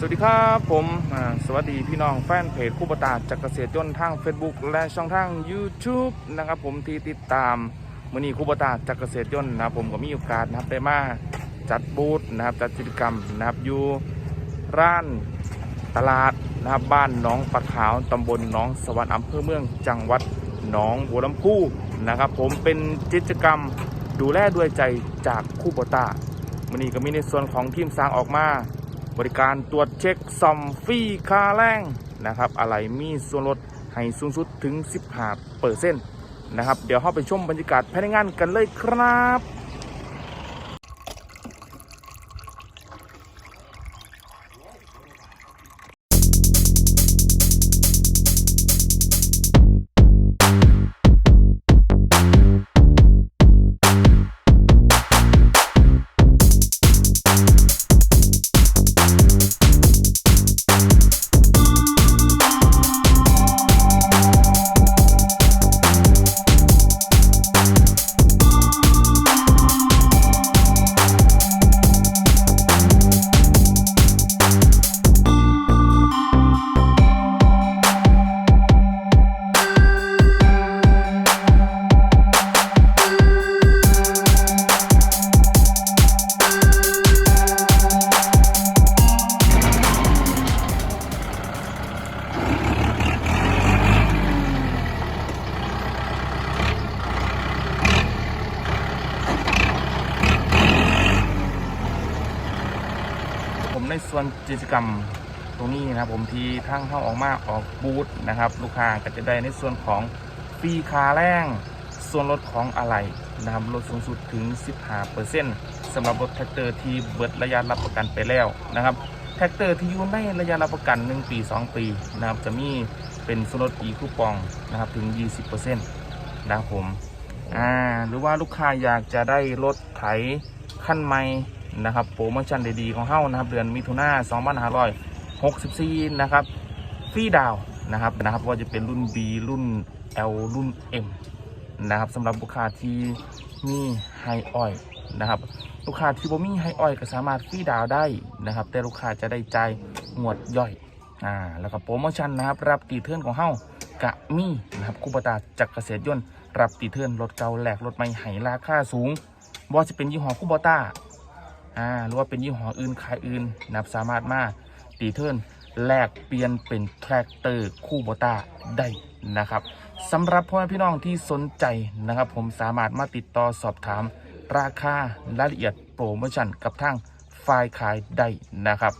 สวัสดีครับผมสวัสดีพี่น้องแฟนเพจคู่ปตาจากเกษตรยนต์ทาง Facebook และช่องทาง YouTube นะครับผมที่ติดตามมือนี้คู่ปตาจากเกษตรยนต์นะครับผมก็มีโอกาสนะครับได้มาจัดบูธนะครับจัดกิจกรรมนะครับอยู่ร้านตลาดนะครับบ้านน้องปะขาวตำบลน้องสวรรค์อำเภอเมืองจังหวัดหนองบัวลำพูนะครับผมเป็นกิจกรรมดูแลด้วยใจจากคู่ปตามันนี้ก็มีในส่วนของทีมสร้างออกมา บริการตรวจเช็คซ่อมฟรีคาแรงนะครับอะไรมีส่วนลดให้สูงสุดถึง 15เปอร์เซ็นต์นะครับ เดี๋ยวเข้าไปชมบรรยากาศภายในงานกันเลยครับ ผมในส่วนกิจกรรมตรงนี้นะครับผมที่ทั้งเข้าออกมาออกบูธนะครับ ลูกค้าก็จะได้ในส่วนของฟรีคาแรงส่วนลดของอะไรนะครับลดสูงสุดถึง 15%สำหรับรถแท็กเตอร์ที่เบิดระยะรับประกันไปแล้วนะครับแท็กเตอร์ที่อยู่ในระยะรับประกัน 1 ปี 2 ปีนะครับจะมีเป็นส่วนลดอีคูปองนะครับถึง 20%นะครับผมอ่าหรือว่าลูกค้าอยากจะได้รถไถขั้นใหม่ นะครับโปรโมชั่นดีๆของเฮ้านะครับเดือนมิถุนา2564 นะครับฟรีดาวนะครับนะครับว่าจะเป็นรุ่น B รุ่น L รุ่น M นะครับสำหรับลูกค้าที่มีไฮออยนะครับลูกค้าที่บ่มีไฮออยก็สามารถฟรีดาวได้นะครับ แต่ลูกค้าจะได้ใจงวดย่อยอ่าแล้วก็โปรโมชั่นนะครับรับตีเทิร์นของเฮ้ากะมีนะครับคูปตาจากเกษตรยนต์รับตีเทิร์นรถเก่าแหลกรถใหม่ให้ราคาสูงว่าจะเป็นยี่ห้อคูปตา อ่าหรือว่าเป็นยี่ห้ออื่นขายอื่นนะครับสามารถมาตีเทิร์นแลกเปลี่ยนเป็นแทรกเตอร์คู่โบต้าได้นะครับสำหรับพ่อแม่พี่น้องที่สนใจนะครับ ผมสามารถมาติดต่อสอบถาม ราคารายละเอียดโปรโมชั่นกับทางฝ่ายขายได้นะครับ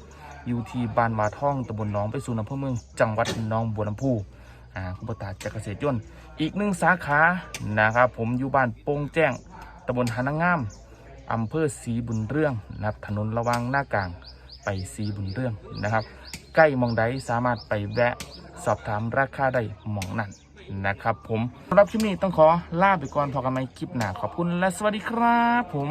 อยู่ที่บ้านวาท่องตำบลหนองไปสู่อำเภอเมือง จังหวัดหนองบัวลำพูอ่าคุปตาจากเกษตรยนต์อีกหนึ่งสาขานะครับผมอยู่บ้านโป่งแจ้งตำบลหานงงาม อำเภอศรีบุญเรื่องนะครับถนนระวังหน้ากลางไปศรีบุญเรื่องนะครับ ใกล้มองใดสามารถไปแวะสอบถามราคาได้หมองนั่นนะครับ ผมสำหรับคลิปนี้ต้องขอลาไปก่อนพอกันใหมคลิปหน้าขอบคุณและสวัสดีครับผม